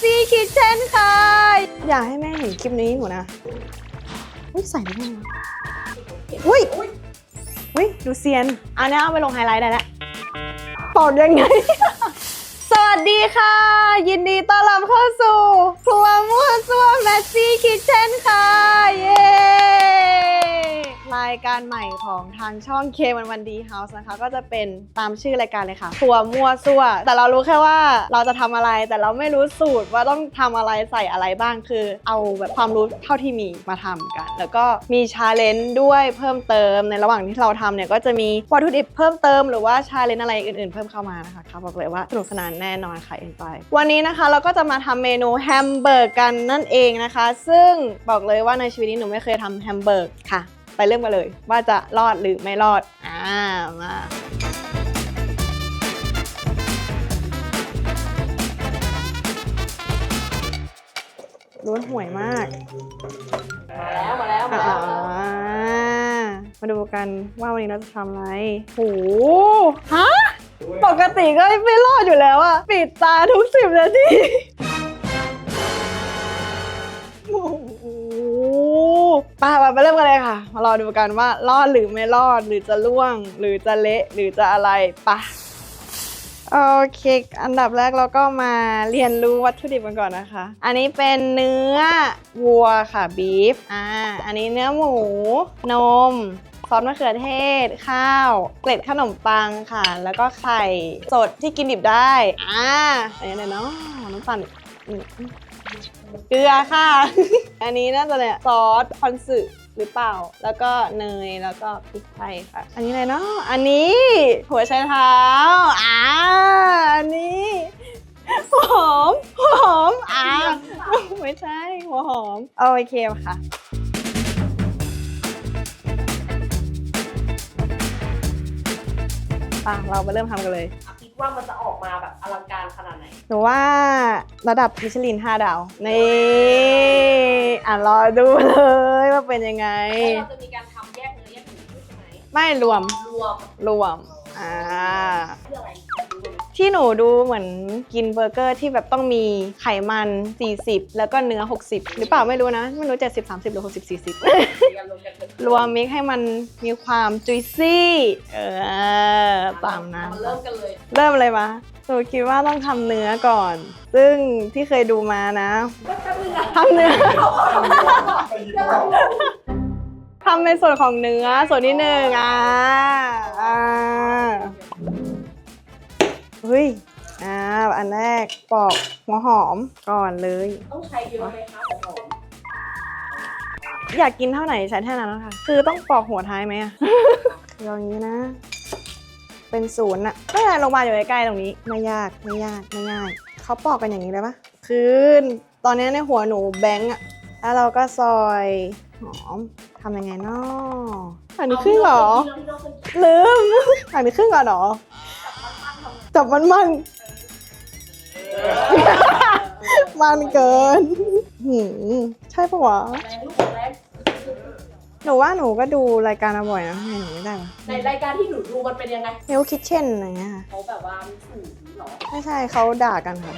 ซี่คิทเช่นค่ะ อยากให้แม่เห็นคลิปนี้หนูนะอุ้ยใส่ได้ไหมวะอุ้ยอุ้ยดูเซียนอันนี้เอาไปลงไฮไลท์ได้แล้วปอดยังไง สวัสดีค่ะ ยินดีต้อนรับเข้าสู่ ครัวมั่วซั่วแมสซี่คิทเช่นค่ะ เย้ รายการใหม่ของทางช่องเคมันวันดีเฮาส์นะคะ ก็จะเป็นตามชื่อรายการเลยค่ะครัวมั่วซั่ว แต่เรารู้แค่ว่าเราจะทำอะไร แต่เราไม่รู้สูตรว่าต้องทำอะไรใส่อะไรบ้างคือ เอาแบบความรู้เท่าที่มีมาทำกัน แล้วก็มีชาเลนจ์ด้วยเพิ่มเติมในระหว่างที่เราทำเนี่ยก็จะมีวัตถุดิบเพิ่มเติมหรือว่าชาเลนจ์อะไรอื่นๆเพิ่มเข้ามานะคะครับบอกเลยว่าสนุกสนานแน่นอนค่ะเอ็นไปวันนี้นะคะเราก็จะมาทำเมนูแฮมเบอร์กกันนั่นเองนะคะ ซึ่งบอกเลยว่าในชีวิตนี้หนูไม่เคยทำแฮมเบอร์กค่ะ ไปเริ่มกันเลย ว่าจะรอดหรือไม่รอด อ่า มารุ้นห่วยมาก มาแล้วมาแล้วมาอ่าแล้วมาดูกันว่าวันนี้เราจะทำอะไรโหฮะ ปกติก็ไม่รอดอยู่แล้วอะปิดตาทุกสิบนาที ไปไปเริ่มกันเลยค่ะ มารอดูกันว่ารอดหรือไม่รอดหรือจะล่วง หรือจะเละหรือจะอะไรปะโอเค อันดับแรกเราก็มาเรียนรู้วัตถุดิบกันก่อนนะคะ อันนี้เป็นเนื้อวัวค่ะบีฟ อ่า อันนี้เนื้อหมู นม ซอสมะเขือเทศ ข้าว เกล็ดขนมปังค่ะ แล้วก็ไข่สดที่กินดิบได้ อ่าอันนี้เลยเนาะน้ำตาล เกลือค่ะ อันนี้น่าจะเนี่ยซอสคอนสึหรือเปล่า แล้วก็เนย แล้วก็พริกไทยค่ะ อันนี้เลยเนาะ อันนี้หัวไชเท้า อ่า อันนี้หัวหอมหัวหอม อ่า ไม่ใช่ หัวหอม โอเคค่ะอะเราไปเริ่มทำกันเลย คิดว่ามันจะออกมาแบบอลังการขนาดไหน นูว่าระดับมิชลิน5ดาว นี่อะรอดูเลยว่าเป็นยังไง แล้วเราจะมีการทำแยกเนื้อแยกหมูด้วยใช่ไหมไม่รวมรวมรวมอ่า เพื่ออะไร ที่หนูดูเหมือนกินเบอร์เกอร์ที่แบบต้องมีไขมัน 40 แล้วก็เนื้อ 60 หรือเปล่าไม่รู้นะไม่รู้ 70 30 หรือ 60 40การรวมกันเป็นรวมมิกให้มันมีความจุยซี่ เออตามนั้นมาเริ่มกันเลย เริ่มเลยมาหนูคิดว่าต้องทำเนื้อก่อน ซึ่งที่เคยดูมานะก็แป๊บนึงนะทำเนื้อทำในส่วนของเนื้อส่วนที่หนึ่งอ่าอ่า เฮ้ย อ่า อันแรกปอกหัวหอมก่อนเลย ต้องใช้เยอะไหมคะแต่หอมอยากกินเท่าไหร่ใช้เท่านั้นนะคะคือต้องปอกหัวท้ายไหมอะอย่างนี้นะ เป็นศูนย์อะไม่เป็นไรโรงพยาบาลอยู่ใกล้ๆตรงนี้ ไม่ยาก ไม่ยาก ไม่ง่าย เขาปอกกันอย่างนี้เลยปะคือตอนนี้ในหัวหนูแบงค์อะแล้วเราก็ซอยหอมทำยังไงเนาะอันนี้ครึ่งเหรอ ลืมอันนี้ครึ่งก่อนเหรอ จับมันมันมันเกินหืมใช่ปะวะ แรงลูกแรงหนูว่าหนูก็ดูรายการมาบ่อยนะทำไมหนูไม่ได้วะในรายการที่หนูดูมันเป็นยังไงมิลคิทเช่นอะไรเงี้ยค่ะ เขาแบบว่ามีสูตรห รอ ไม่ใช่เขาด่ากันค่ะ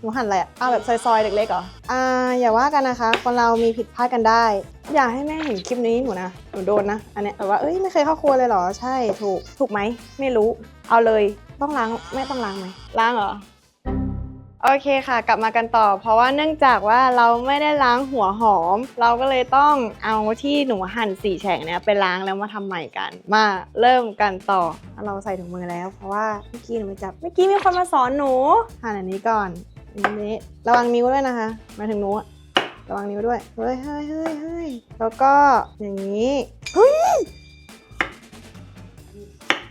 หนูหั่นอะไรอะเอาแบบซอยๆ เล็กๆเหรอ อ่า อย่าว่ากันนะคะ คนเรามีผิดพลาดกันได้ อยากให้แม่เห็นคลิปนี้หนูนะ หนูโดนนะ อันเนี้ยแบบว่า เอ้ย ไม่เคยเข้าครัวเลยเหรอ ใช่ ถูก ถูกไหม ไม่รู้ เอาเลย ต้องล้างไม่ต้องล้างไหมล้างเหรอ โอเคค่ะ กลับมากันต่อ เพราะว่าเนื่องจากว่าเราไม่ได้ล้างหัวหอม เราก็เลยต้องเอาที่หนูหั่นสี่แฉกเนี้ยไปล้างแล้วมาทำใหม่กัน มาเริ่มกันต่อ เราใส่ถุงมือแล้ว เพราะว่าเมื่อกี้หนูไปจับเมื่อกี้มีคนมาสอนหนูหั่นอันนี้ก่อนอันนี้ระวังนิ้วด้วยนะคะมาถึงหนูระวังนิ้วด้วยเฮ้ยเฮ้ยเฮ้ยเฮ้ยแล้วก็อย่างนี้เฮ้ย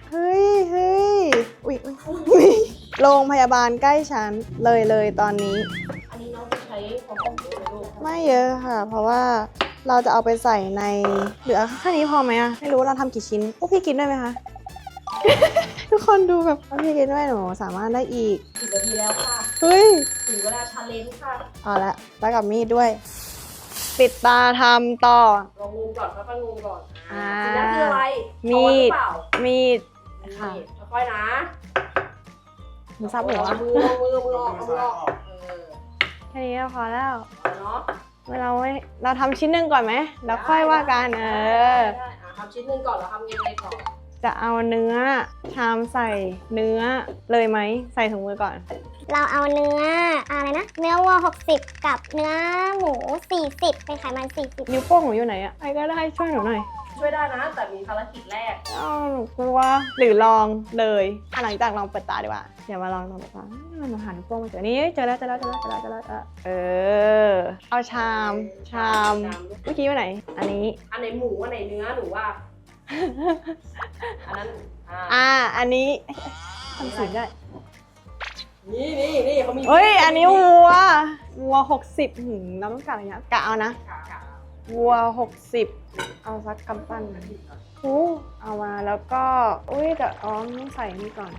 เฮ้ยเฮ้ยอุ๊ยอุ๊ยอุ๊ย โรงพยาบาลใกล้ฉันเลยเลยตอนนี้ อันนี้น้องจะใช้ความร้อนเยอะไหมลูกไม่เยอะค่ะ เพราะว่าเราจะเอาไปใส่ในเหลือแค่นี้พอไหมอะไม่รู้ว่าเราทำกี่ชิ้นพวกพี่กินด้วยไหมคะ ทุกคนดูแบบพวกพี่กินด้วยหนูสามารถได้อีกถึงนาทีแล้วค่ะเฮ้ยถึงเวลาชาเลนจ์ค่ะเอาละแล้วกับมีดด้วย ปิดตาทำต่อ ลองงูก่อนค่อยๆงูก่อนอ่าสีน้ำคืออะไรมีดช้อนหรือเปล่ามีดค่ะ นี่ค่อยๆนะ มันซับหัว มือเอามือเอามือออกเอามือออกเออแค่นี้ก็พอแล้ว เอาเนาะเราไม่เราทำชิ้นหนึ่งก่อนไหม แล้วค่อยว่ากัน เออ ได้ได้อะทำชิ้นหนึ่งก่อนแล้วทำยังไงต่อจะเอาเนื้อชามใส่เนื้อเลยไหม ใส่ถุงมือก่อน เราเอาเนื้ออะไรนะ เนื้อวัว 60 กับเนื้อหมู 40 เป็นไขมัน 40นิ้วโป้งหนูอยู่ไหนอะไอ้ก็ได้ช่วยหนูหน่อย ช่วยได้นะ แต่มีภารกิจแรกอ้าวหกลัว หรือลองเลยหลังจากลองเปิดตาดีกว่าอยวมาลองลองเปิดตามันาหันกล้องมาเจอนี่เจอแล้วเจอแล้วเจอแล้วเจอแล้วเจอแล้วเออ เอาชาม ชามเมื่อกี้ว่าไหน อันนี้ อันไหนหมูอันไหนเนื้อหนูว่า อันนั้นอ่าอันนี้ทำสียงได้นี่นี่นี่เขามีเฮ้ยอันนี้วัววัวหกสิบหืมเราต้องการระยกะเอานะ ค่ะ วัวหกสิบเอาซักกำปั้นอู้เอามาแล้วก็ อุ้ยแต่อ๋อต้องใส่นี่ก่อน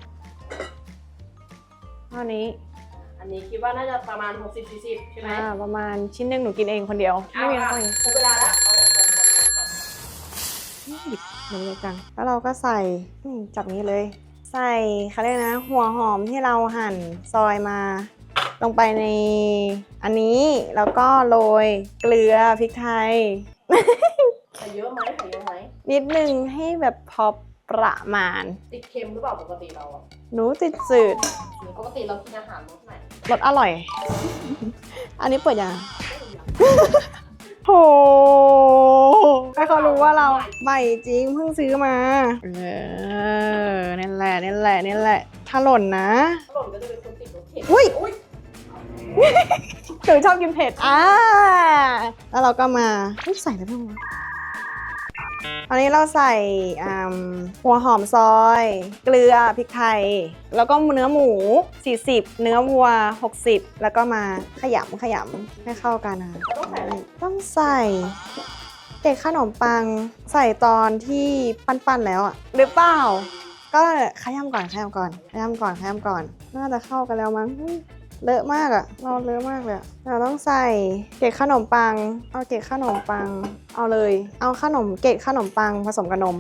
อันนี้อันนี้คิดว่าน่าจะประมาณ 60 40 ใช่ไหมอ่าประมาณชิ้นหนึ่งหนูกินเองคนเดียว ไม่มีใครครบเวลาแล้วหยิบมันเลยจัง แล้วเราก็ใส่จับนี้เลย ใส่เขาเรียกนะ หัวหอมที่เราหั่นซอยมา ลงไปในอันนี้แล้วก็โรยเกลือพริกไทย ใส่เยอะไหมใส่เยอะไหมนิดนึงให้แบบพอประมาณ ติดเค็มหรือเปล่าปกติเราอะหนูติดจืดหรือปกติเรากินอาหารรสไหนรสอร่อย อันนี้เปิดยังโหไม่เขารู้ว่าเราใหม่จริงเพิ่งซื้อมา เออนี่นแหละนี่นแหละนี่นแหละถ้าหล่นนะ หล่นก็จะเป็นคนติดรสเค็มอุ้ย หนูชอบกินเผ็ด อ่า แล้วเราก็มาใส่อะไรบ้างวะอันนี้เราใส่หัวหอมซอย เกลือพริกไทย แล้วก็เนื้อหมู 40 เนื้อวัว 60 แล้วก็มาขยำขยำให้เข้ากันนะต้องใส่เด็กขนมปังใส่ตอนที่ปั้นๆแล้วอะหรือเปล่า ก็ขยำก่อนขยำก่อนขยำก่อนขยำก่อน น่าจะเข้ากันแล้วมั้ง เลอะมากอะเราเลอะมากเลย เราต้องใส่เกล็ดขนมปัง เอาเกล็ดขนมปัง เอาเลย เอาขนมเกล็ดขนมปังผสมกับนม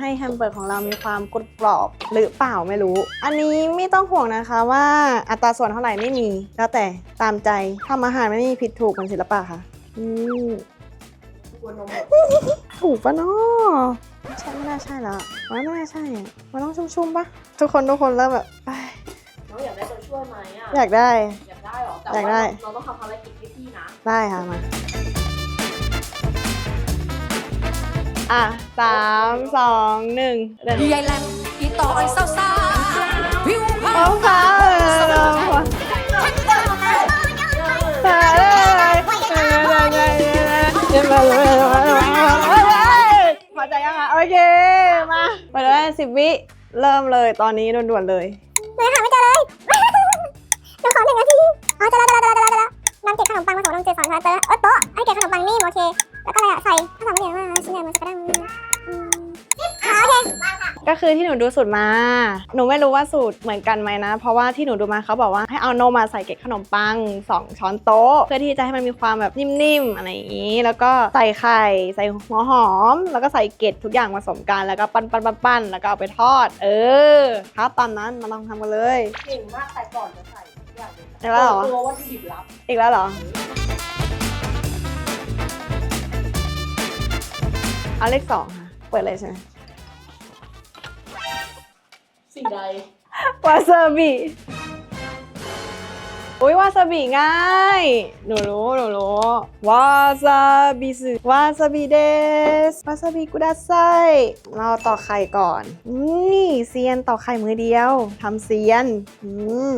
ให้แฮมเบอร์ของเรามีความกรุบกรอบหรือเปล่าไม่รู้ อันนี้ไม่ต้องห่วงนะคะว่าอัตราส่วนเท่าไหร่ไม่มี แล้วแต่ตามใจทำอาหารไม่มีผิดถูกเหมืนศิลปะค่ะอืมถูกปะเนาะใช่ไม่น่าใช่แล้วมานไม่น่าใช่มันต้องชุ่มๆปะทุกคนทุกคนแล้วแบบ ช่วยไหมอะ อยากได้ อยากได้เหรอ แต่อยากได้ ว่าเราต้องทำภารกิจให้พี่นะ ได้ค่ะมา อะสามสองหนึ่งเดิน ยายแหลมอีต่อยสาวสาวผิวขาวฟ้าเออฟ้ามาใจยังคะโอเค มาไปเลยสิบวิ เริ่มเลย ตอนนี้ด่วนๆเลย เลยค่ะไม่ เกล็ดขนมปังผสมนมจืดสองช้อนเจอแล้วเออโต๊ะไอ้เกล็ดขนมปังนิ่โอเค แล้วก็อะไรอะใส่ข้าวสารเหนียวมาชิ้นใหญ่มันจะกระด้างอืมอ๋อโอเคก็คือที่หนูดูสูตรมา หนูไม่รู้ว่าสูตรเหมือนกันไหมนะ เพราะว่าที่หนูดูมาเขาบอกว่าให้เอานมมาใส่เกล็ดขนมปัง 2 ช้อนโต๊ะ เพื่อที่จะให้มันมีความแบบนิ่มๆอะไรอย่างนี้ แล้วก็ใส่ไข่ ใส่หัวหอม แล้วก็ใส่เกล็ดทุกอย่างผสมกัน แล้วก็ปั้นปั้นปั้นปั้นแล้วก็เอาไปทอด เออครับตามนั้นมาลองทำกันเลยเก่งมากแต่ก่อนจะใส่ อย่างเลยอีกแล้วเหรอ ตัววัตถุดิบลับอีกแล้วเหรอ เอาเลขสองค่ะ เปิดเลยใช่ไหมสิ่งใดวาซาบิอุ้ยวาซาบิง่ายหนูรู้หนูรู้วาซาบิสึวาซาบิเดสวาซาบิกุดาไซเราต่อไข่ก่อน นี่เซียนต่อไข่มือเดียวทำเซียนอืม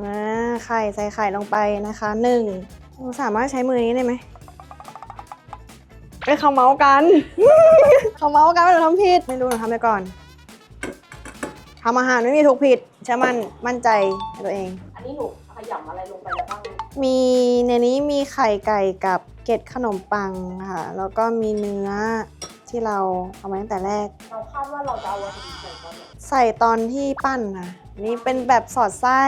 อ่าไข่ใส่ไข่ลงไปนะคะหนึ่งหนูสามารถใช้มือนี้ได้ไหมเอ้ยเขาเมาส์กันเขาเมาส์กันว่าหนูทำผิดไม่รู้หนูทำไปก่อนทำอาหารไม่มีถูกผิดเชื่อมั่นมั่นใจในตัวเอง อันนี้หนูขยำอะไรลงไปแล้วบ้างมีในนี้มีไข่ไก่กับเกล็ดขนมปังค่ะ แล้วก็มีเนื้อ ที่เราเอามาตั้งแต่แรก เราคาดว่าเราจะเอาวัตถุดิบใส่ตอนไหนใส่ตอนที่ปั้นค่ะนี่เป็นแบบสอดไส้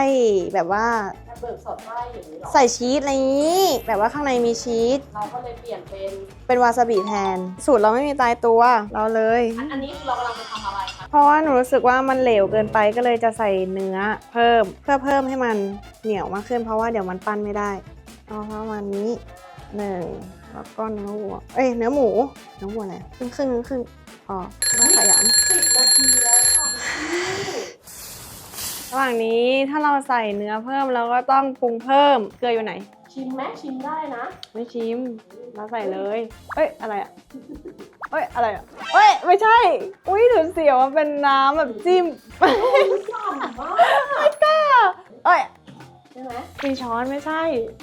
แบบว่าแค่เบิกสอดไส้อย่างนี้เหรอใส่ชีสอะไรนี้ แบบว่าข้างในมีชีสเราก็เลยเปลี่ยนเป็นเป็นวาซาบิแทน สูตรเราไม่มีตายตัวเราเลย อันอันนี้คือเรากำลังจะทำอะไรคะเพราะว่าหนูรู้สึกว่ามันเหลวเกินไปก็เลยจะใส่เนื้อเพิ่มเพื่อเพิ่มให้มันเหนียวมากขึ้น เพราะว่าเดี๋ยวมันปั้นไม่ได้เอาประมาณนี้หนึ่ง แล้วก็เนื้อวัว เอ้ยเนื้อหมู เนื้อวัวอะไรครึ่งครึ่งครึ่งพอแล้วขยำสิบนาทีแล้วค่ะพี่ระหว่างนี้ถ้าเราใส่เนื้อเพิ่มเราก็ต้องปรุงเพิ่ม เกลืออยู่ไหน ชิมไหมชิมได้นะไม่ชิม เราใส่เลย เอ้ยอะไรอะเอ้ยอะไรอะเอ้ยไม่ใช่ อุ้ยหนูเสียวมันเป็นน้ำแบบจิ้มฉ่ำมาก เอ้ยใช่ ไหมมีช้อนไม่ใช่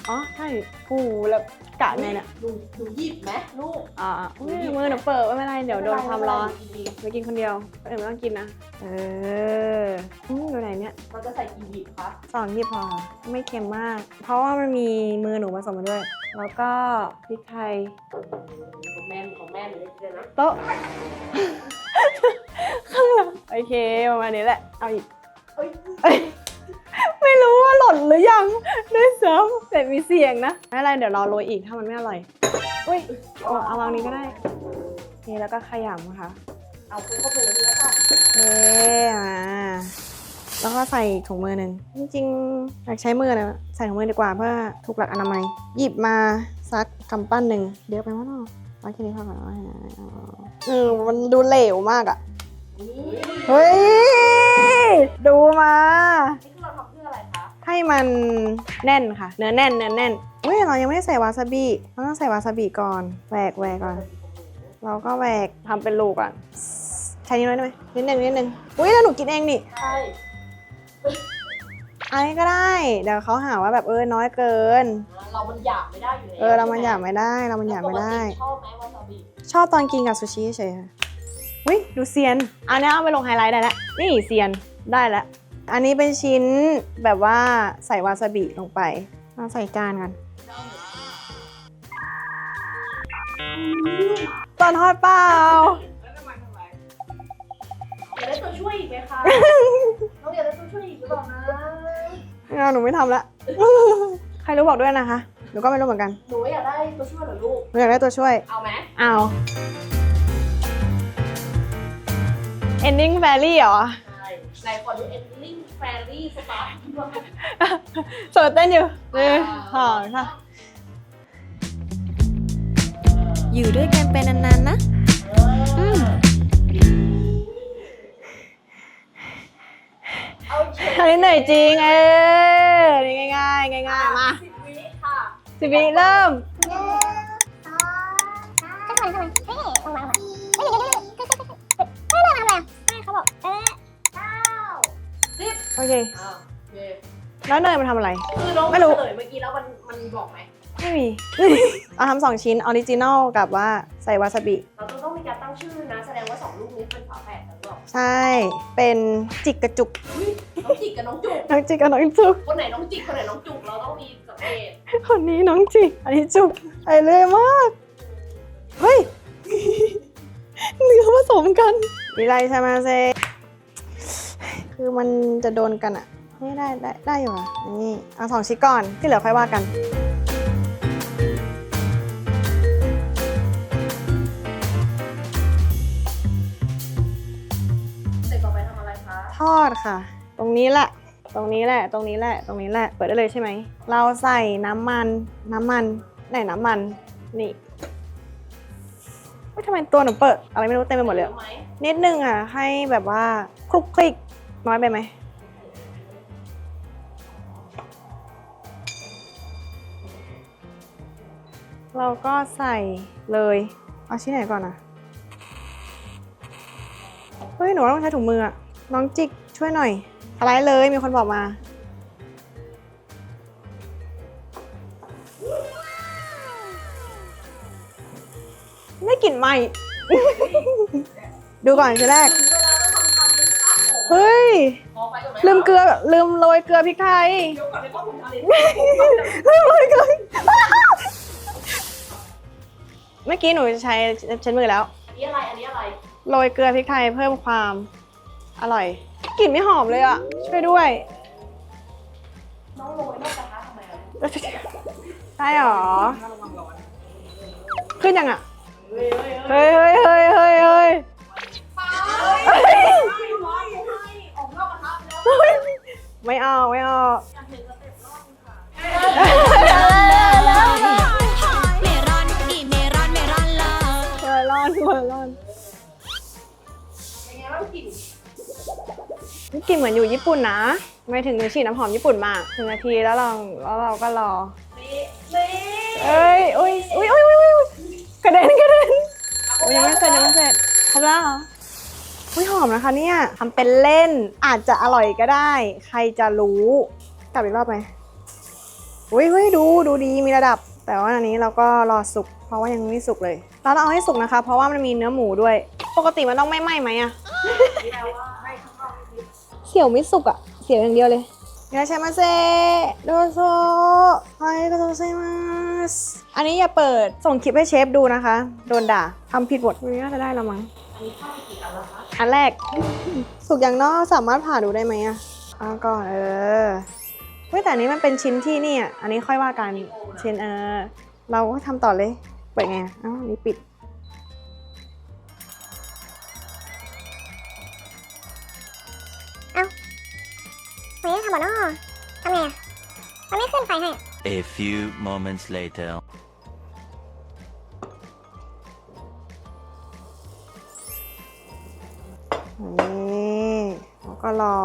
อ๋อใช่ผูแล้วกะไงเนี่ยดูดูหยิบไหมลูก อ่าอุ้ยมือหนูเปิดไม่เป็นไรเดี๋ยวโดนความร้อนดีไปกินคนเดียวคนอื่นไม่ต้องกินนะ เอออืมดูไหนเนี่ยๆเราจะใส่กี่หยิบคะสองหยิบพอค่ะไม่เค็มมาก เพราะว่ามันมีมือหนูผสมมาด้วย แล้วก็พริกไทยของแม่ของแม่เลยเลยนะโต๊ะ ข้างหลังโอเคประมาณนี้แหละ เอาอีก เอ้ยเอ้ย ไม่รู้ว่าหล่นหรือยังด้วยซ้ำแต่มีเสียงนะไม่เป็นไรเดี๋ยวรอโรยอีกถ้ามันไม่อร่อยอุ้ยเอาเอาวางนี้ก็ได้โอเคแล้วก็ขยำค่ะเอาไปเข้าไปเลยแล้วค่ะเอ๊มาแล้วก็ใส่ถุงมือหนึ่งจริงๆอยากใช้มือนะใส่ถุงมือดีกว่าเพื่อถูกหลักอนามัย หยิบมาสักกำปั้นหนึ่งเดี๋ยวไปว่าเนาะเอาแค่นี้พอก่อนเอาเออมันดูเหลวมากอะนี่เฮ้ย ดูมา ให้มันแน่นค่ะ เนื้อแน่นเนื้อแน่นเฮ้ยเรายังไม่ได้ใส่วาซาบิเราต้องใส่วาซาบิก่อนแหวกแหวกก่อน เราก็แหวกทำเป็นลูกก่อนใช้นิ้วน้อยได้ไหมนิดหนึ่งนิดหนึ่งอุ้ยแล้วหนูกินเองนี่ใช่อันนี้ก็ได้ เดี๋ยวเขาหาว่าแบบเออน้อยเกิน เรามันหยาบไม่ได้อยู่แล้วเออเรามันหยาบไม่ได้เรามันหยาบไม่ได้ปกติชอบไหมวาซาบิชอบตอนกินกับซูชิเฉยๆค่ะอุ้ยดูเซียน อันนี้เอาไปลงไฮไลท์ได้แล้วนี่เซียนได้แล้ว อันนี้เป็นชิ้นแบบว่าใส่วาซาบิลงไปมาใส่จานกัน ตอนทอดเปล่า อยากได้ตัวช่วยอีกไหมคะ น้องอยากได้ตัวช่วยอีกหรือเปล่านะไม่เอาหนูไม่ทำละ ใครรู้บอกด้วยนะคะ หนูก็ไม่รู้เหมือนกัน หนูอยากได้ตัวช่วยเหรอลูก หนูอยากได้ตัวช่วย เอาไหมเอา ending valley เหรอ ใช่ในคอนดูเอ็ดลิงแฟรี่สตาร์ทเสิร์ฟเต้นอยู่หนึ่งสองค่ะ อยู่ด้วยกันเป็นนานๆนะ อืมเอาเฉยอันนี้เหนื่อยจริง เออนี่ง่ายๆง่ายๆมาสิบวิค่ะสิบวิเริ่มหนึ่งสองสามข้างบนข้างบนเฮ้ยลงมาลงมาเฮ้ยเดี๋ยวเดี๋ยวเดี๋ยวเดี๋ยวเดี๋ยวเดี๋ยวเฮ้ยเรื่องอะไรอะไม่เขาบอกเอ๊ะเก้าสิบ โอเค อ่าโอเคแล้วเนยมันทำอะไร คือน้องไม่รู้ เฉลยเมื่อกี้แล้วมันมันบอกไหมไม่มี เอาทำสองชิ้นออริจินอลกับว่าใส่วาซาบิ เราจะต้องมีการตั้งชื่อนะ แสดงว่าสองลูกนี้เป็นฝาแฝดกันหรือเปล่าใช่ เป็นจิกกระจุกอุ๊ยน้องจิกกับน้องจุก น้องจิกกับน้องจุก คนไหนน้องจิกคนไหนน้องจุกเราต้องมีสังเกตคนนี้น้องจิก อันนี้จุกไปเลยมาก เฮ้ย เนื้อผสมกันมีไรใช่ไหมเซ คือมันจะโดนกันอะไม่ได้ได้ได้อยู่อะนี่เอาสองชิ้นก่อนที่เหลือค่อยว่ากันเสร็จต่อไปทำอะไรคะทอดค่ะ ตรงนี้แหละ ตรงนี้แหละ ตรงนี้แหละ ตรงนี้แหละ เปิดได้เลยใช่ไหม เราใส่น้ำมัน น้ำมันไหนน้ำมัน นี่ว่าทำไมตัวหนูเปิด อะไรไม่รู้เต็มไปหมดเลยรู้ไหมนิดนึงอะ ให้แบบว่าคลุกคลิก น้อยไปไหม เราก็ใส่เลย เอาชิ้นไหนก่อนอะเฮ้ย หนูต้องใช้ถุงมืออะน้องจิกช่วยหน่อย อะไรเลย มีคนบอกมาไม่กลิ่นไหม ดูก่อนชิ้นแรก เป็นครับผมเฮ้ยพอไปก่อนไหมลืมเกลือลืมโรยเกลือพริกไทยเดี๋ยวก่อนเดี๋ยวต้องทำอะไรลืมโรยเกลือเมื่อกี้หนูใช้ใช้มือแล้ว อันนี้อะไร อันนี้อะไร โรยเกลือพริกไทยเพิ่มความอร่อย กลิ่นไม่หอมเลยอะ ช่วยด้วย น้องโรยนอกกระทะทำไมอะใช่หรอ ขึ้นยังอะ เฮ้ยเฮ้ยเฮ้ยเฮ้ยเฮ้ยเฮ้ยเฮ้ยเฮ้ย ไม่ออกไม่ออกเมรอนอีเมรอนเมรอนเลยเวอร์ลอนเวอร์ลอนเป็นไงบ้างกลิ่นกลินเหมือนอยู่ญี่ปุ่นนะไม่ถึงหนูฉีดน้ำหอมญี่ปุ่นมาหนึ่งนาทีแล้วเราแล้วเราก็รอนี่นี่เอ้ยอุ้ยอุ้ยอุ้ยอุ้ยอุ้ยกระเด็นกระเด็นอุ๊ยยังไม่เสร็จยังไม่เสร็จครบแล้วเหรอ อุ้ยหอมนะคะเนี่ยทำเป็นเล่นอาจจะอร่อยก็ได้ ใครจะรู้กลับอีกรอบไหมอุ้ยอุ้ยดูดูดีมีระดับ แต่ว่าอันนี้เราก็รอสุก เพราะว่ายังไม่สุกเลย เราต้องเอาให้สุกนะคะ เพราะว่ามันมีเนื้อหมูด้วย ปกติมันต้องไม่ไหม้ไหมอะเสี่ยวไม่สุกอะเสี่ยวอย่างเดียวเลยいらっしゃいませどうぞはいありがとうございますอันนี้อย่าเปิดส่งคลิปให้เชฟดูนะคะ โดนด่าทำผิดบทวันนี้น่าจะได้แล้วมั้ง อันนี้เข้าไปกี่อันแล้วคะ อันแรก สุกอย่างนอกสามารถผ่าดูได้ไหมอะเอาก่อนเออเฮ้ยแต่อันนี้มันเป็นชิ้นที่นี่อะอันนี้ค่อยว่ากันชิ้นเออเราก็ทำต่อเลยเปิดไงอ้าวอันนี่ปิดเฮ้ยทำบ่เนาะทำไงอะมันไม่ขึ้นไฟให้อะ A few moments later. ก็รอ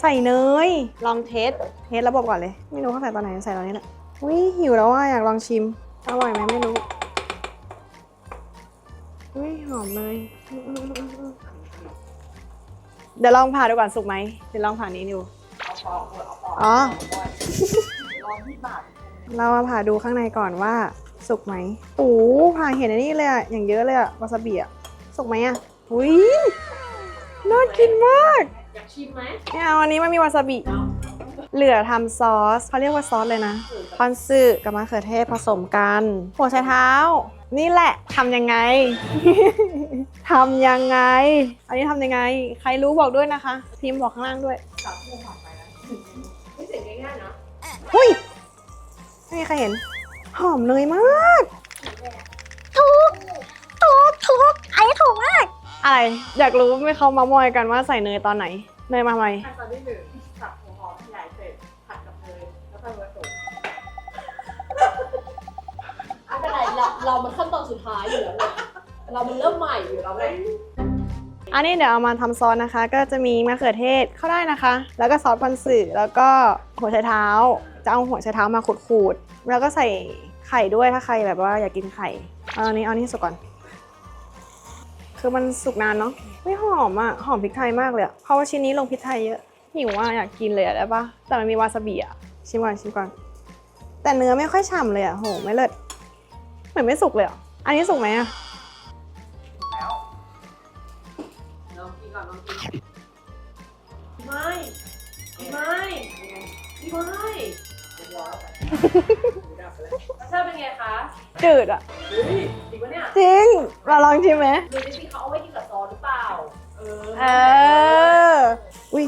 ใส่เนย ลองเทส เทสระบบก่อนเลย ไม่รู้เขาใส่ตอนไหนใส่ตอนนี้แหละอุ้ยหิวแล้วอะอยากลองชิม อร่อยไหมไม่รู้อุ้ยหอมเลยอื้ออื้ออื้ออื้อเดี๋ยวลองผ่าดูก่อนสุกไหมเดี๋ยวลองผ่านี้ดูเอาปอกเอาปอกอ๋อลองที่บาทเรามาผ่าดูข้างในก่อนว่าสุกไหมโอ้โหผ่าเห็นอันนี้เลยอะอย่างเยอะเลยอะวาซาบิอะสุกไหมอะอุ้ยน่ากินมากอยาก ชิมไหมไม่เอาอันนี้มันมีวาซาบิ เหลือทำซอสเขาเรียกว่าซอสเลยนะ คอนซึกับมะเขือเทศผสมกัน หัวไชเท้า นี่แหละทำยังไง ทำยังไง อันนี้ทำยังไง ใครรู้บอกด้วยนะคะพิมพ์บอกข้างล่างด้วยจับผู้ผ่านไปนะไม่เสร็จง่ายๆนะหุ้ยไม่มีใครเห็น หอมเนยมาก ถูก ถูก ถูกอันนี้ถูกมาก อะไร อยากรู้ไหม่เขามามอยกันว่าใส่เนยตอนไหนเนยมาทำไมขั้นตอนที่หนึ่งสับหัวหอมใหญ่เสร็จผัดกับเนยแล้วก็ผสมไม่เป็นไรเราเรามันขั้นตอนสุดท้ายอยู่แล้วไงเรามันเริ่มใหม่อยู่แล้วไงอันนี้เดี๋ยวเอามาทำซอสนะคะ ก็จะมีมะเขือเทศเข้าได้นะคะ แล้วก็ซอสปันสึแล้วก็หัวไชเท้า จะเอาหัวไชเท้ามาขูดๆแล้วก็ใส่ไข่ด้วยถ้าใครแบบว่าอยากกินไข่เอาอันนี้เอานี่สุกก่อน คือมันสุกนานเนาะ ไม่หอมอะ หอมพริกไทยมากเลยอะเพราะว่าชิ้นนี้ลงพริกไทยเยอะ หิวอะอยากกินเลยอะได้ปะแต่มันมีวาซาบิอะ ชิมก่อนชิมก่อน แต่เนื้อไม่ค่อยฉ่ำเลยอะโหไม่เลิศ เหมือนไม่สุกเลยอะ อันนี้สุกไหมอะแล้วลองกินก่อนลองกินไม่ไม่ไม่เรียบร้อยรสชาติเป็นไงคะ จืดอะเฮ้ยจริงปะเนี่ยจริงเราลองชิมไหมดูดิสิเขาเอาไว้กินกับซอสหรือเปล่า เออเออ อุ้ย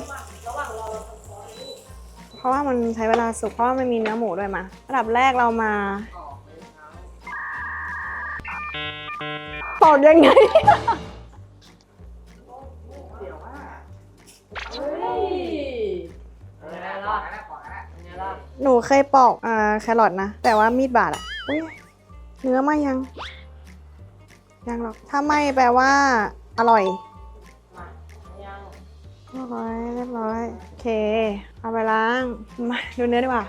ระหว่างรอเราทำซอสนี่เพราะว่ามันใช้เวลาสุกเพราะว่ามันมีเนื้อหมูด้วยมาอันดับแรกเรามาออกเลยนะปอกยังไงเดี๋ยวว่าเฮ้ยเป็นไงล่ะเป็นไงล่ะ หนูเคยปอกอ่าแครอทนะ แต่ว่ามีดบาดอะอุ้ย เนื้อไหมยัง ยังหรอก ถ้าไม่แปลว่า อร่อยเรียบร้อยเรียบร้อย โอเค เอาไปล้าง มาดูเนื้อดีกว่า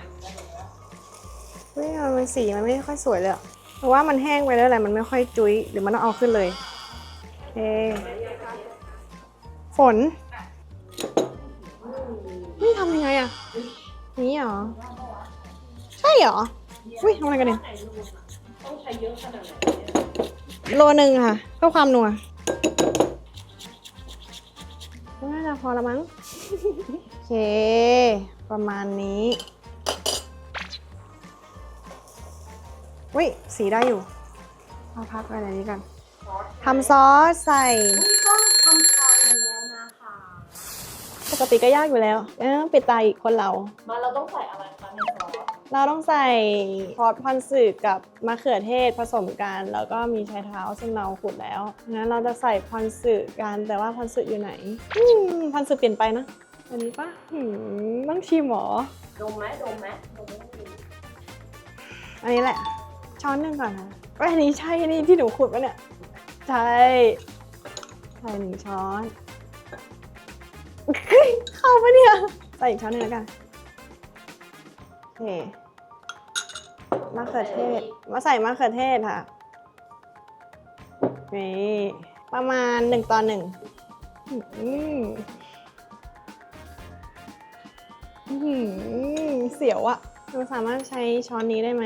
เฮ้ยมันสีมันไม่ค่อยสวยเลยเพราะว่ามันแห้งไปแล้วแหละมันไม่ค่อยจุ้ยหรือมันต้องเอาขึ้นเลยโอเคฝนนี่ทำยังไงอะนี่หรอ ใช่หรอ อุ้ยทำอะไรกันเนี่ย ช้เยอะขนาดไหนเนี่ยโลหนึ่งค่ะ เพื่อความนัวน่าจะพอละมั้ง โอเค ประมาณนี้วิสีได้อยู่ เอาพักไว้ในนี้กันทำซอสใส่ต้องทำซอสไปแล้วนะคะ ปกติก็ยากอยู่แล้ว เออปิดตาอีกคนเรา มาเราต้องใส่อะไรคะในซอส เราต้องใส่ซอสพันสึกับมะเขือเทศผสมกันแล้วก็มีชายเท้าซึ่งเราขูดแล้วงั้นเราจะใส่พันสึกันแต่ว่าพันสึอยู่ไหนอืมพันสึเปลี่ยนไปนะอันนี้ปะหืมต้องชิมหรอดมไหมดมไหมดมไม่ดีอันนี้แหละ ช้อนหนึ่งก่อนนะอันนี้ใช่อันนี้ที่หนูขุดปะเนี่ยใช่ใส่หนึ่งช้อนเข้าปะเนี่ยใส่อีกช้อนหนึ่งแล้วกัน โอเคมะเขือเทศ มาใส่มะเขือเทศค่ะ นี่ ประมาณหนึ่งต่อหนึ่งอืมอื้อหือเสียวอะเราสามารถใช้ช้อนนี้ได้ไหม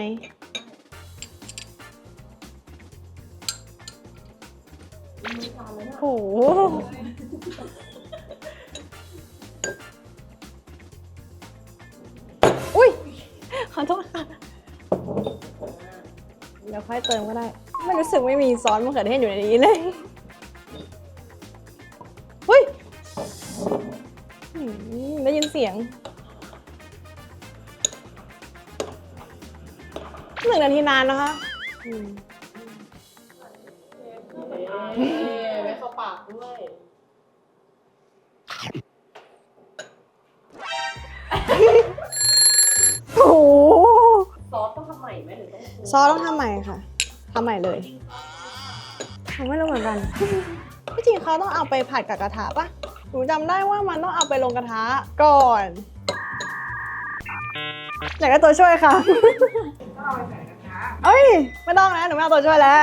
โห ดี๋ยวค่อยเติมก็ได้ ไม่รู้สึกไม่มีซอสมะเขือเทศอยู่ในนี้เลยอุ้ยอืมได้ยินเสียงหนึ่งนาทีนานนะคะอืมเอ๊ะไม่เข้าปากด้วยโอ้โหซอสต้องทำใหม่ไหมหรือต้องปรุง ซอสต้องทำใหม่ค่ะทำใหม่เลยผมไม่รู้เหมือนกันที่จริงเขาต้องเอาไปผัดกับกระทะปะหนูจำได้ว่ามันต้องเอาไปลงกระทะก่อนอยากได้ตัวช่วยค่ะเอ้ยไม่ต้องนะหนูไม่เอาตัวช่วยแล้ว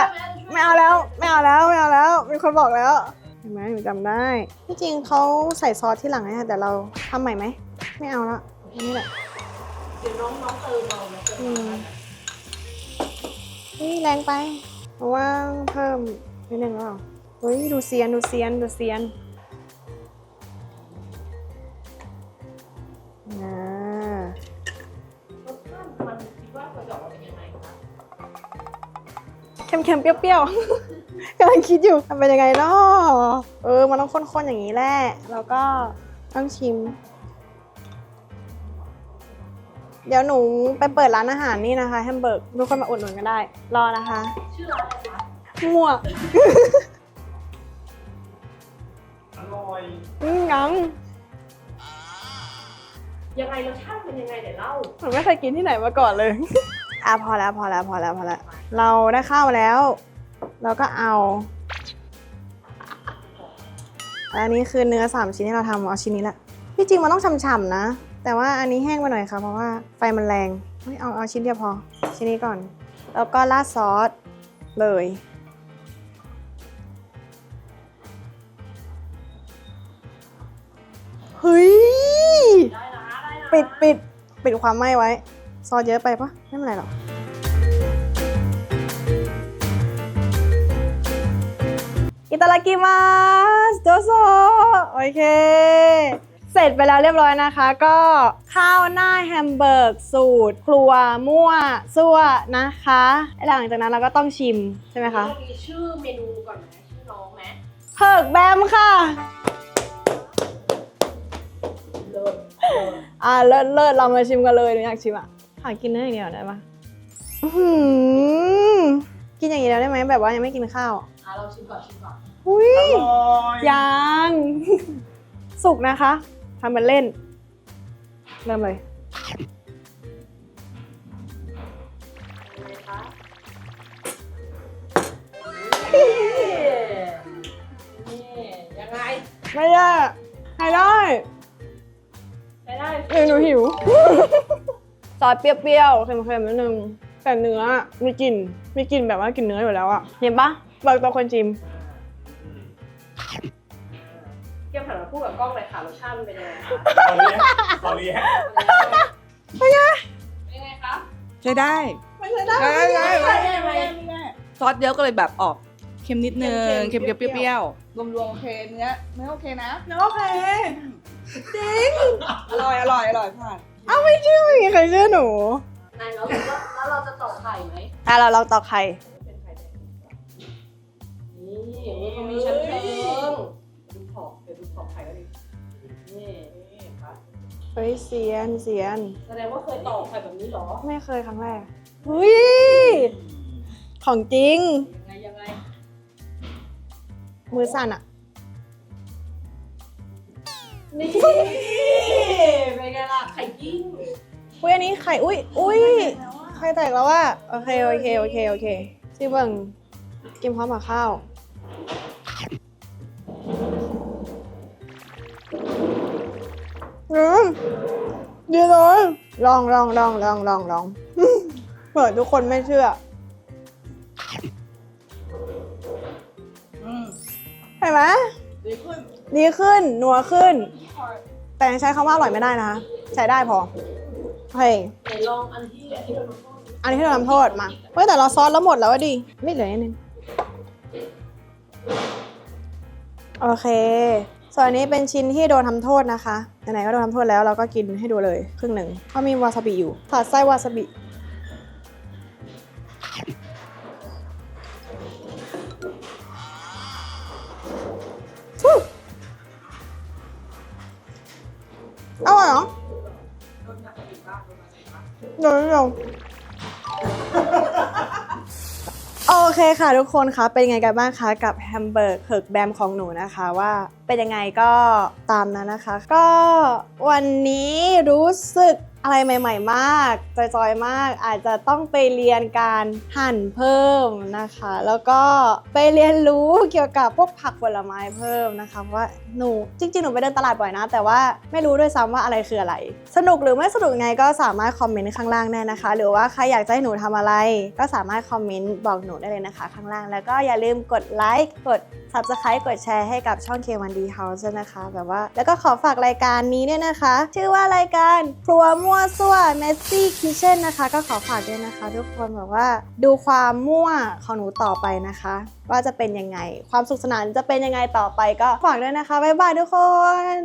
ไม่เอาแล้วไม่เอาแล้วไม่เอาแล้วมีคนบอกแล้วเห็นไหมหนูจำได้ที่จริงเขาใส่ซอสที่หลังนะแต่เราทำใหม่ไหมไม่เอาแล้วอันนี่แหละเดี๋ยวน้องน้องเติมเรานะ เติมอืมนี่แรงไปเพราะว่าเพิ่มนิดนึงแล้วเฮ้ยดูเซียนดูเซียนดูเซียนอ่ารสชาติมันคิดว่าควรจะออกมเป็นยังไงคะเค็มๆเปรี้ยวๆกำลังคิดอยู่มันเป็นยังไงเนาะเออ มันต้องข้นๆอย่างนี้แหละ แล้วก็ต้องชิม เดี๋ยวหนูไปเปิดร้านอาหารนี่นะคะแฮมเบอร์กทุกคนมาอุดหนุนกันได้ รอนะคะ ชื่อร้านอะไรคะมั่วอร่อยอืมยังยังไงรสชาติเป็นยังไงเดี๋ยวเล่าหนูไม่เคยกินที่ไหนมาก่อนเลย อะพอแล้วพอแล้วพอแล้วพอแล้ว เราได้ข้าวแล้ว เราก็เอา อันนี้คือเนื้อสามชิ้นที่เราทำเอาชิ้นนี้แหละ ที่จริงมันต้องฉ่ำๆนะ แต่ว่าอันนี้แห้งไปหน่อยค่ะ เพราะว่าไฟมันแรงเฮ้ยเอาเอาชิ้นเดียวพอ ชิ้นนี้ก่อน แล้วก็ราดซอสเลย เฮ้ยได้นะได้นะปิดปิดปิดความไหม้ไว้ ซอสเยอะไปปะไม่เป็นไรหรอกอิตาลากิมาสโดโซโอเค เสร็จไปแล้วเรียบร้อยนะคะ ก็ข้าวหน้าแฮมเบอร์กสูตร ครัวมั่วซั่วนะคะหลังจากนั้นเราก็ต้องชิมใช่ไหมคะเรามีชื่อเมนูก่อนไหมชื่อน้องไหมเพิกแบมค่ะเลิศเลิศอ่าเลิศเลิศเรามาชิมกันเลยหนูอยากชิมอะขอกินเนื้ออย่างเดียวได้ปะอื้อหือกินอย่างนี้แล้วได้ไหมแบบว่ายังไม่กินข้าวอะเราชิมก่อนชิมก่อนอุ้ยอร่อยยังสุกนะคะทำเป็นเล่น เริ่มเลยยังไงคะนี่ยังไงไม่แย่ให้ได้ได้ได้เดี๋ยวหนูหิว ซอสเปรี้ยวๆเค็มๆนิดนึงแต่เนื้อมีกลิ่นมีกลิ่นแบบว่ากลิ่นเนื้ออยู่แล้วอะเห็นปะบอกตัวคนชิม หันมาพูดกับกล้องเลยค่ะรสชาติมันเป็นยังไงคะขอเลี้ยงขอเลี้ยงเป็นไงเป็นไงคะใช้ได้ไม่ใช่ได้ได้ได้ได้ไหมซอสเยอะก็เลยแบบออกเค็มนิดนึงเค็เค็มมๆๆเปรี้ยวๆรวมๆโอเคเนื้อเนื้อโอเคนะเนื้อโอเคอร่อยอร่อยอร่อยผ่านเอาไม่เชื่อไม่มีใครเชื่อหนู นายแล้วเราแล้วเราจะตอกไข่ไหมอะเราลองตอกไข่ เฮ้ยเซียนเซียน แสดงว่าเคยตอกไข่แบบนี้เหรอไม่เคยครั้งแรกเฮ้ยของจริง ยังไงยังไงมือสั่นอะนี่เป็นไงล่ะไข่กิ้งอุ้ยอันนี้ไข่อุ้ยอุ้ยไข่แตกแล้วว่าโอเคโอเคโอเคโอเคซีเบิงกินพร้อมกับข้าว อืมดีเลย ลองลองลองลองลองลองเปิดทุกคนไม่เชื่อเห็นไหมดีขึ้นดีขึ้นนัวขึ้น แต่ยังใช้คำว่าอร่อยไม่ได้นะคะใช้ได้พอเฮ้ยไหนลองอันที่ที่โดนลงโทษอันนี้ที่เราทำโทษมาเฮ้ยแต่เราซอสแล้วหมดแล้วอะดิไม่เหลือนิดนึงโอเค ส่วนนี้เป็นชิ้นที่โดนทำโทษนะคะไหนๆก็โดนทำโทษแล้วเราก็กินให้ดูเลยครึ่งหนึ่งเพราะมีวาซาบิอยู่ถอดไส้วาซาบิอร่อยเหรอเดี๋ยวเดี๋ยว โอเคค่ะทุกคนคะเป็นยังไงกันบ้างคะกับแฮมเบอร์เฮิร์กแบมของหนูนะคะว่าเป็นยังไงก็ตามนั้นนะคะ ก็วันนี้รู้สึก อะไรใหม่ ๆ มาก จอยๆมาก อาจจะต้องไปเรียนการหั่นเพิ่มนะคะ แล้วก็ไปเรียนรู้เกี่ยวกับพวกผักผลไม้เพิ่มนะคะว่าหนูจริงๆหนูไปเดินตลาดบ่อยนะ แต่ว่าไม่รู้ด้วยซ้ำว่าอะไรคืออะไร สนุกหรือไม่สนุกไงก็สามารถคอมเมนต์ข้างล่างได้นะคะ หรือว่าใครอยากจะให้หนูทำอะไร ก็สามารถคอมเมนต์บอกหนูได้เลยนะคะ ข้างล่างแล้วก็อย่าลืมกดไลค์กด subscribe กดแชร์ให้กับช่อง K1D House นะคะแบบว่า แล้วก็ขอฝากรายการนี้ด้วยนะคะ ชื่อว่ารายการครัวมั่ววซั่วเมสซี่คิเช่นนะคะ ก็ขอฝากด้วยนะคะ ทุกคนแบบว่าดูความมั่วของหนูต่อไปนะคะ ว่าจะเป็นยังไง ความสุขสนานจะเป็นยังไงต่อไปก็ฝากด้วยนะคะบ๊ายบายทุกคน